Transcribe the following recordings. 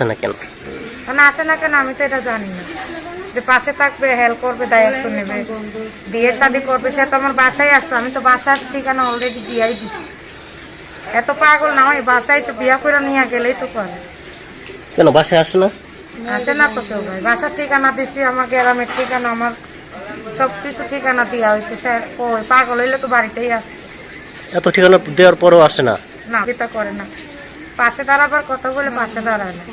আসতেছে না কেন? মানে আসে না কেন আমি তো এটা জানি না। যে পাশে থাকবে হেল্প করবে দায়িত্ব নেবে। বিয়ে শাদি করবে সে তো আমার বাসায় আসতো। আমি তো বাসার ঠিকানা অলরেডি দিয়াই দিছি। এত পাগল না হয় বাসায় তো বিয়া করে নিয়ে গেলেই তো করে। কেন বাসায় আসে না? আসে না তো কেউ ভাই। বাসার ঠিকানা দিচ্ছি আমার গ্রামের ঠিকানা আমার সব কিছু ঠিকানা দেওয়া হয়েছে সে ওই পাগল হইলে তো বাড়িতেই আসে। এত ঠিকানা দেওয়ার পরেও আসে না? না এটা করে না। পাশে দাঁড়াবার কথা বলে পাশে দাঁড়ায় না।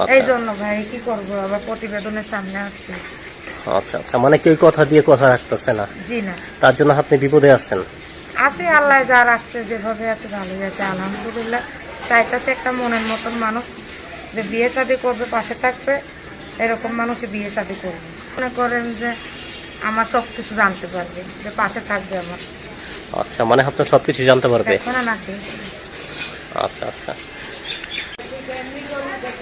আচ্ছা। এই জন্য ভাই কি করব? আবার প্রতিবেদনের সামনে আসছে। আচ্ছা আচ্ছা মানে কেউ কথা দিয়ে কথা রাখতেছে না? জি না। তার জন্য আপনি বিপদে আছেন? আছে আল্লাহ যা রাখছে যেভাবে আছে ভালোই আছে আলহামদুলিল্লাহ। চাইটাতে একটা মনের মতন মানুষ যে বিয়ে শাদি করবে পাশে থাকবে এরকম মানুষই বিয়ে শাদি করবে। মনে করেন যে আমার সব কিছু জানতে পারবে যে পাশে থাকবে আমার। আচ্ছা মানে আপনার সবকিছু জানতে পারবে? নাকি আচ্ছা আচ্ছা।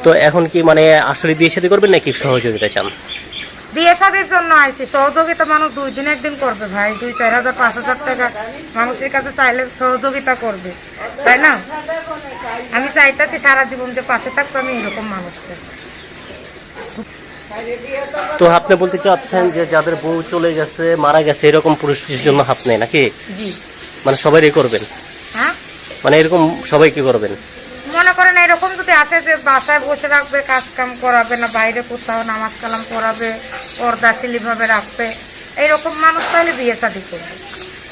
তো এখন কি মানে আসলে বিয়ে শাদী করবেন নাকি সহযোগিতা চান? বিয়ে শাদির জন্য আইছি। সহযোগিতা মানুষ দুই দিন একদিন করবে ভাই। দুই চার হাজার পাঁচ হাজার টাকা মানুষের কাছে চাইলে সহযোগিতা করবে। তাই না? আমি চাইতাছি সারা জীবন যে পাশে থাকতো আমি এরকম মানুষকে তো আপনি বলতে চাচ্ছেন যে যাদের বউ চলে গেছে মারা গেছে এরকম পুরুষের জন্য আপনি নাকি? মানে সবাই করবেন? হ্যাঁ? মানে এরকম সবাইকে করবেন? মনে করেন এরকম যদি আসে যে বাসায় বসে রাখবে কাজ কাম করাবে না বাইরে কোথাও নামাজ কালাম করাবে পর্দাশীলি ভাবে রাখবে এইরকম মানুষ তাহলে বিয়ে শাদি করবে।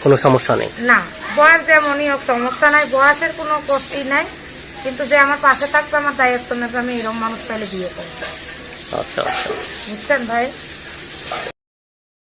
কোনো সমস্যা নেই। না বয়স যেমনই হোক সমস্যা নাই বয়সের কোনো কষ্টই নাই কিন্তু যে আমার পাশে থাকবে আমার দায়িত্ব নেবে আমি এরকম মানুষ তাহলে বিয়ে করব। আচ্ছা আচ্ছা। বুঝছেন ভাই?